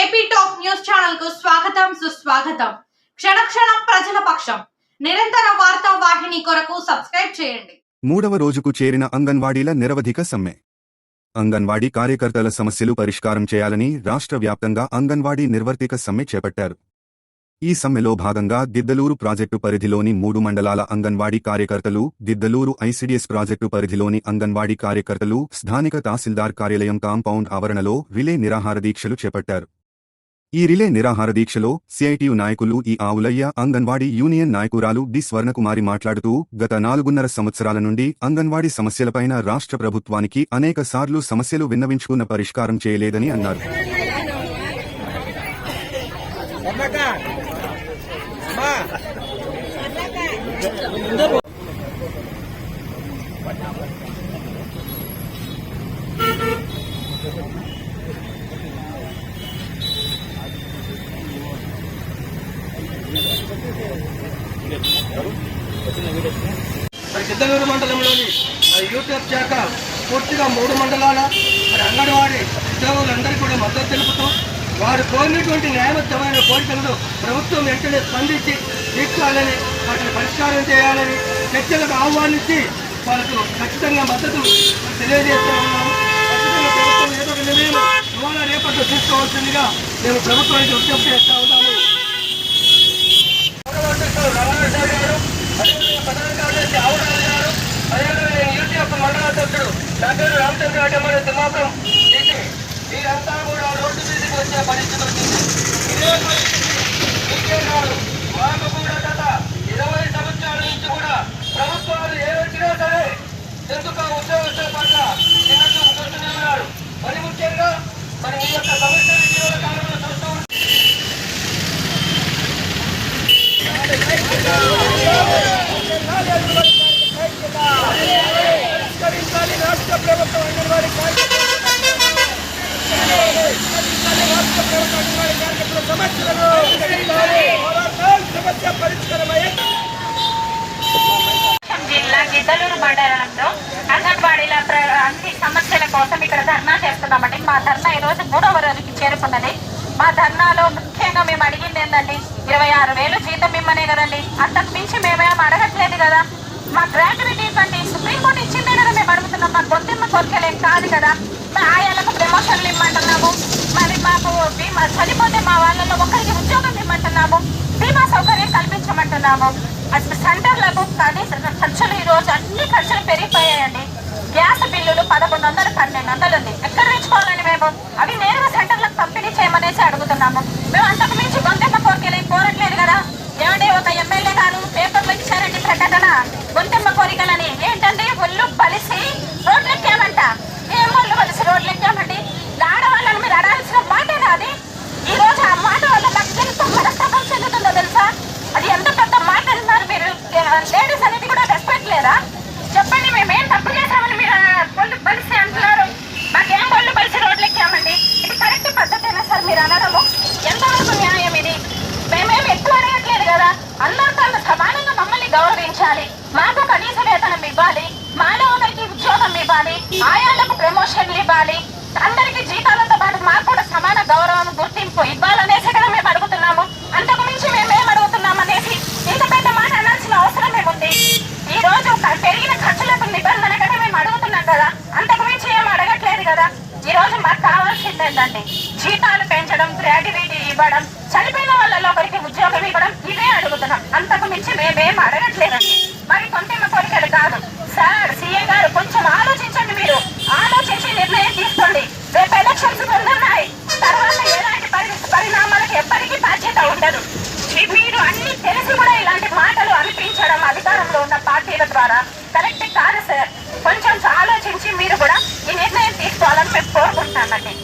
AP top news ఛానల్కు స్వాగతం సుస్వాగతం. క్షణక్షణం ప్రజల పక్షం. నిరంతర వార్తా వాహిని కొరకు సబ్స్క్రైబ్ చేయండి. మూడవ రోజుకు చేరిన అంగన్వాడీల నిరవధిక సమ్మె. అంగన్వాడీ కార్యకర్తల సమస్యలు పరిష్కారం చేయాలని రాష్ట్ర వ్యాప్తంగా అంగన్వాడీ నిర్వర్తిక సమ్మె చేపట్టారు. ఈ సమ్మెలో భాగంగా దిద్దలూరు ప్రాజెక్టు పరిధిలోని మూడు మండలాల అంగన్వాడీ కార్యకర్తలు దిద్దలూరు ఐసిడిఎస్ ప్రాజెక్టు పరిధిలోని అంగన్వాడీ కార్యకర్తలు స్థానిక తహసీల్దార్ కార్యాలయం కాంపౌండ్ ఆవరణలో రిలే నిరాహార దీక్షలు చేపట్టారు. ఈ రిలే నిరాహార దీక్షలో సిఐటియు నాయకులు ఈ ఆవులయ్య అంగన్వాడీ యూనియన్ నాయకురాలు డి స్వర్ణకుమారి మాట్లాడుతూ గత నాలుగున్నర సంవత్సరాల నుండి అంగన్వాడీ సమస్యలపైన రాష్ట్ర ప్రభుత్వానికి అనేక సార్లు సమస్యలు విన్నవించుకున్న పరిష్కారం చేయలేదని అన్నారు. మరి సిద్ధగూరు మండలంలోని యూట్యూబ్ శాఖ పూర్తిగా మూడు మండలాల మరి అంగన్వాడీ ఉద్యోగులందరికీ కూడా మద్దతు తెలుపుతూ వారు కోరినటువంటి న్యాయబద్ధమైన కోరికలను ప్రభుత్వం వెంటనే స్పందించి తీర్చాలని వాటిని పరిష్కారం చేయాలని చర్చలకు ఆహ్వానించి వాళ్ళకు ఖచ్చితంగా మద్దతు తెలియజేస్తూ ఉన్నాము ఖచ్చితంగా ప్రభుత్వం ఏదో ఒక నిర్ణయం ఇవాళ రేపట్లో తీసుకోవాల్సిందిగా మేము ప్రభుత్వానికి విజ్ఞప్తి చేస్తా ఉన్నాము. ప్రభుత్వం అంగన్వాడీ కార్యకర్తల సమస్యలను సమస్య పరిష్కారమయ్యే జిల్లా గిద్దలూరు మండలంలో అంగన్వాడీల అన్ని సమస్యల కోసం ఇక్కడ ధర్నా చేస్తున్నామండి. మా ధర్నా ఈ రోజు మూడవ రోజుకి చేరుకున్నది. మా ధర్నాలో ముఖ్యంగా మేము అడిగింది ఏంటండి ఇరవై ఆరు వేలు జీతం ఇమ్మనే కదండి. అంతకు మించి మేమేం అడగట్లేదు కదా. మా గ్రాడ్యుయేట్ కోరికలేం కదా. మా ఆయాలకు ప్రమోషన్లు ఇమ్మంటున్నాము. మరి మాకు బీమా చనిపోతే మా వాళ్ళలో ఒకరికి ఉద్యోగం ఇమ్మంటున్నాము. బీమా సౌకర్యం కల్పించమంటున్నాము. అసలు సెంటర్లకు కానీ ఖర్చులు ఈరోజు అన్ని ఖర్చులు పెరిగిపోయాయండి. గ్యాస్ బిల్లులు పదకొండు వందలు పన్నెండు వందలు ఉంది. ఎక్కడ తెచ్చుకోవాలని మేము? అవి నేరుగా సెంటర్లకు పంపిణీ చేయమనేసి అడుగుతున్నాము. మేము అంతకు మించి గొంతెమ్మ కోరికలు కోరట్లేదు కదా. ఏమంటే ఒక ఎమ్మెల్యే గారు పేపర్లో ఇచ్చారండి ప్రకటన. గొంతెమ్మ కోరికలని ఏంటి గౌరవించాలి మాకు కనీస వేతనం ఇవ్వాలి. మాలో ఒకరికి ఉద్యోగం ఇవ్వాలి. ఆయాలకు ప్రమోషన్లు ఇవ్వాలి. అందరికి జీతాలతో పాటు మాకు కూడా సమాన గౌరవం గుర్తింపు ఇవ్వాలనేసి కదా మేము అడుగుతున్నాము. అంతకు మించి మేమేం అడుగుతున్నాం అనేసి ఇంత పెద్ద మాట అనాల్సిన అవసరం ఏముంది? ఈ రోజు పెరిగిన ఖర్చులకు నిబంధన కదా మేము అడుగుతున్నాం కదా. అంతకు మించి ఏం అడగట్లేదు కదా. ఈ రోజు మాకు కావాల్సింది ఏంటంటే జీతాలు పెంచడం గ్రాడ్యుయేటీ ఇవ్వడం చనిపోయిన వాళ్ళలో ఒకరికి ఉద్యోగం ఇవ్వడం ఇవే అడుగుతున్నాం. అంతకు మించి మేమేం లేదండి మరి కొంతేమ కోరికలు కాదు. సార్ సీఏ గారు కొంచెం ఆలోచించండి మీరు. ఆలోచించి నిర్ణయం తీసుకోండి. రేపు ఎలక్షన్స్ ఉన్నాయి తర్వాత ఎలాంటి పరి పరిణామాలకు ఎప్పటికీ బాధ్యత ఉండదు. మీరు అన్ని తెలిసి కూడా ఇలాంటి మాటలు అనిపించడం అధికారంలో ఉన్న పార్టీల ద్వారా కరెక్ట్ కాదు సార్. కొంచెం ఆలోచించి మీరు కూడా ఈ నిర్ణయం తీసుకోవాలని మేము కోరుకుంటున్నామండి.